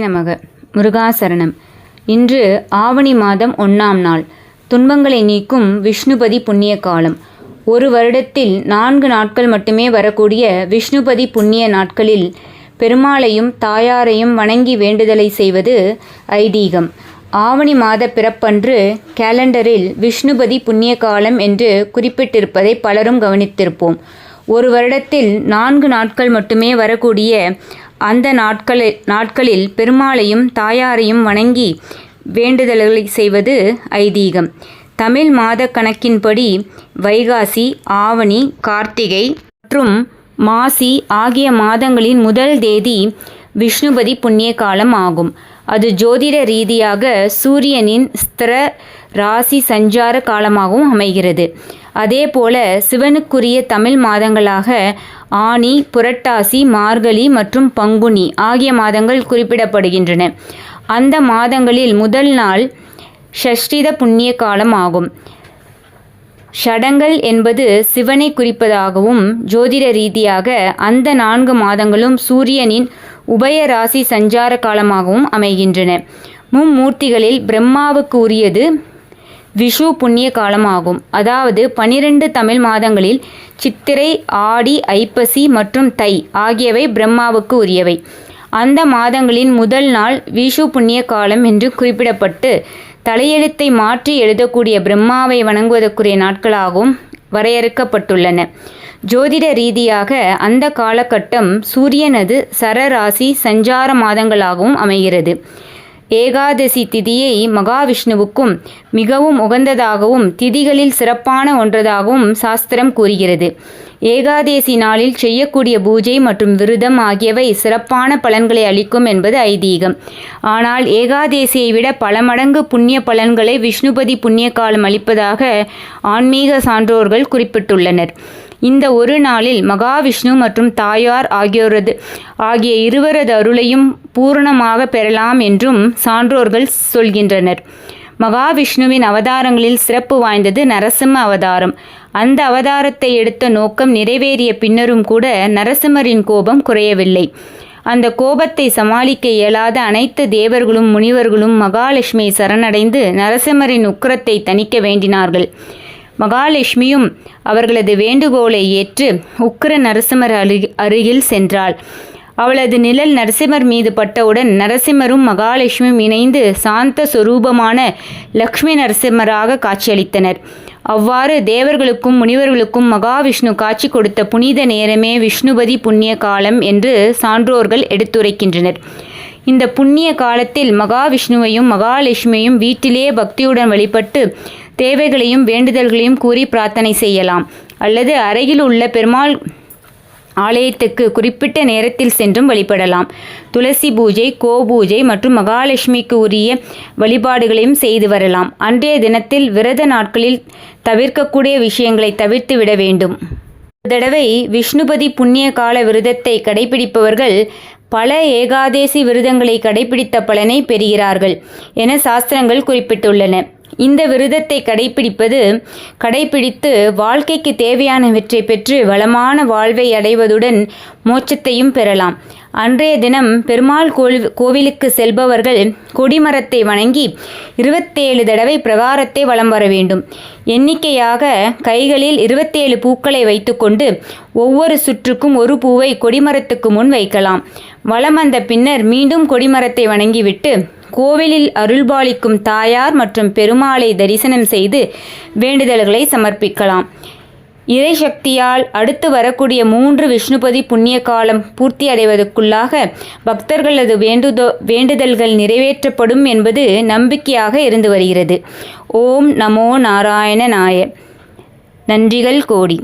நமக. முருகாசரணம். இன்று ஆவணி மாதம் ஒன்றாம் நாள். துன்பங்களை நீக்கும் விஷ்ணுபதி புண்ணிய காலம். ஒரு வருடத்தில் நான்கு நாட்கள் மட்டுமே வரக்கூடிய விஷ்ணுபதி புண்ணிய நாட்களில் பெருமாளையும் தாயாரையும் வணங்கி வேண்டுதலை செய்வது ஐதீகம். ஆவணி மாத பிறப்பன்று கேலண்டரில் விஷ்ணுபதி புண்ணிய காலம் என்று குறிப்பிட்டிருப்பதை பலரும் கவனித்திருப்போம். ஒரு வருடத்தில் நான்கு நாட்கள் மட்டுமே வரக்கூடிய அந்த நாட்களில் நாட்களில் பெருமாளையும் தாயாரையும் வணங்கி வேண்டுதல்களை செய்வது ஐதீகம். தமிழ் மாத கணக்கின்படி வைகாசி ஆவணி கார்த்திகை மற்றும் மாசி ஆகிய மாதங்களின் முதல் தேதி விஷ்ணுபதி புண்ணிய காலம் ஆகும். அது ஜோதிட ரீதியாக சூரியனின் ஸ்திர ராசி சஞ்சார காலமாகவும் அமைகிறது. அதேபோல சிவனுக்குரிய தமிழ் மாதங்களாக ஆனி புரட்டாசி மார்கழி மற்றும் பங்குனி ஆகிய மாதங்கள் குறிப்பிடப்படுகின்றன. அந்த மாதங்களில் முதல் நாள் ஷஷ்டித புண்ணிய காலம் ஆகும் ஷடங்கள் என்பது சிவனை குறிப்பதாகவும் ஜோதிட ரீதியாக அந்த நான்கு மாதங்களும் சூரியனின் உபய ராசி சஞ்சார காலமாகவும் அமைகின்றன. மும்மூர்த்திகளில் பிரம்மாவுக்கு உரியது விஷு புண்ணிய காலமாகும். அதாவது பனிரெண்டு தமிழ் மாதங்களில் சித்திரை ஆடி ஐப்பசி மற்றும் தை ஆகியவை பிரம்மாவுக்கு உரியவை. அந்த மாதங்களின் முதல் நாள் விஷு புண்ணிய காலம் என்று குறிப்பிடப்பட்டு தலையெழுத்தை மாற்றி எழுதக்கூடிய பிரம்மாவை வணங்குவதற்குரிய நாட்களாகவும் வரையறுக்கப்பட்டுள்ளன. ஜோதிட ரீதியாக அந்த காலகட்டம் சூரியனது சரராசி சஞ்சார மாதங்களாகவும் அமைகிறது. ஏகாதசி திதியை மகாவிஷ்ணுவுக்கும் மிகவும் உகந்ததாகவும் திதிகளில் சிறப்பான ஒன்றதாகவும் சாஸ்திரம் கூறுகிறது. ஏகாதேசி நாளில் செய்யக்கூடிய பூஜை மற்றும் விரதம் ஆகியவை சிறப்பான பலன்களை அளிக்கும் என்பது ஐதீகம். ஆனால் ஏகாதேசியை விட பல மடங்கு புண்ணிய பலன்களை விஷ்ணுபதி புண்ணிய காலம் அளிப்பதாக ஆன்மீக சான்றோர்கள் குறிப்பிட்டுள்ளனர். இந்த ஒரு நாளில் மகாவிஷ்ணு மற்றும் தாயார் ஆகியோரது ஆகிய இருவரது அருளையும் பூரணமாக பெறலாம் என்றும் சான்றோர்கள் சொல்கின்றனர். மகாவிஷ்ணுவின் அவதாரங்களில் சிறப்பு வாய்ந்தது நரசிம்ம அவதாரம். அந்த அவதாரத்தை எடுத்த நோக்கம் நிறைவேறிய பின்னரும் கூட நரசிம்மரின் கோபம் குறையவில்லை. அந்த கோபத்தை சமாளிக்க இயலாத அனைத்து தேவர்களும் முனிவர்களும் மகாலட்சுமியை சரணடைந்து நரசிம்மரின் உக்கிரத்தை தணிக்க வேண்டினார்கள். மகாலட்சுமியும் அவர்களது வேண்டுகோளை ஏற்று உக்கிர நரசிம்மர் அருகி அருகில் சென்றாள். அவளது நிழல் நரசிம்மர் மீது பட்டவுடன் நரசிம்மரும் மகாலட்சுமியும் இணைந்து சாந்த சொரூபமான லக்ஷ்மி நரசிம்மராக காட்சியளித்தனர். அவ்வாறு தேவர்களுக்கும் முனிவர்களுக்கும் மகாவிஷ்ணு காட்சி கொடுத்த புனித நேரமே விஷ்ணுபதி புண்ணிய காலம் என்று சான்றோர்கள் எடுத்துரைக்கின்றனர். இந்த புண்ணிய காலத்தில் மகாவிஷ்ணுவையும் மகாலட்சுமியையும் வீட்டிலே பக்தியுடன் வழிபட்டு தேவைகளையும் வேண்டுதல்களையும் கூறி பிரார்த்தனை செய்யலாம். அல்லது அருகில் உள்ள பெருமாள் ஆலயத்துக்கு குறிப்பிட்ட நேரத்தில் சென்றும் வழிபடலாம். துளசி பூஜை கோ பூஜை மற்றும் மகாலட்சுமிக்கு உரிய வழிபாடுகளையும் செய்து வரலாம். அன்றைய தினத்தில் விரத நாட்களில் தவிர்க்கக்கூடிய விஷயங்களை தவிர்த்து விட வேண்டும். ஒரு தடவை விஷ்ணுபதி புண்ணிய கால விரதத்தை கடைபிடிப்பவர்கள் பல ஏகாதேசி விரதங்களை கடைபிடித்த பலனை பெறுகிறார்கள் என சாஸ்திரங்கள் குறிப்பிட்டுள்ளன. இந்த விரதத்தை கடைபிடிப்பது கடைபிடித்து வாழ்க்கைக்கு தேவையானவற்றை பெற்று வளமான வாழ்வை அடைவதுடன் மோட்சத்தையும் பெறலாம். அன்றைய தினம் பெருமாள் கோவில் கோவிலுக்கு செல்பவர்கள் கொடிமரத்தை வணங்கி இருபத்தேழு தடவை பிரகாரத்தை வலம் வர வேண்டும். எண்ணிக்கையாக கைகளில் இருபத்தேழு பூக்களை வைத்துக்கொண்டு ஒவ்வொரு சுற்றுக்கும் ஒரு பூவை கொடிமரத்துக்கு முன் வைக்கலாம். வலம் வந்த பின்னர் மீண்டும் கொடிமரத்தை வணங்கிவிட்டு கோவிலில் அருள்பாலிக்கும் தாயார் மற்றும் பெருமாளை தரிசனம் செய்து வேண்டுதல்களை சமர்ப்பிக்கலாம். இறை சக்தியால் அடுத்து வரக்கூடிய மூன்று விஷ்ணுபதி புண்ணிய காலம் பூர்த்தி அடைவதற்குள்ளாக பக்தர்களது வேண்டுதோ வேண்டுதல்கள் நிறைவேற்றப்படும் என்பது நம்பிக்கையாக இருந்து வருகிறது. ஓம் நமோ நாராயண நாய. நன்றிகள் கோடி.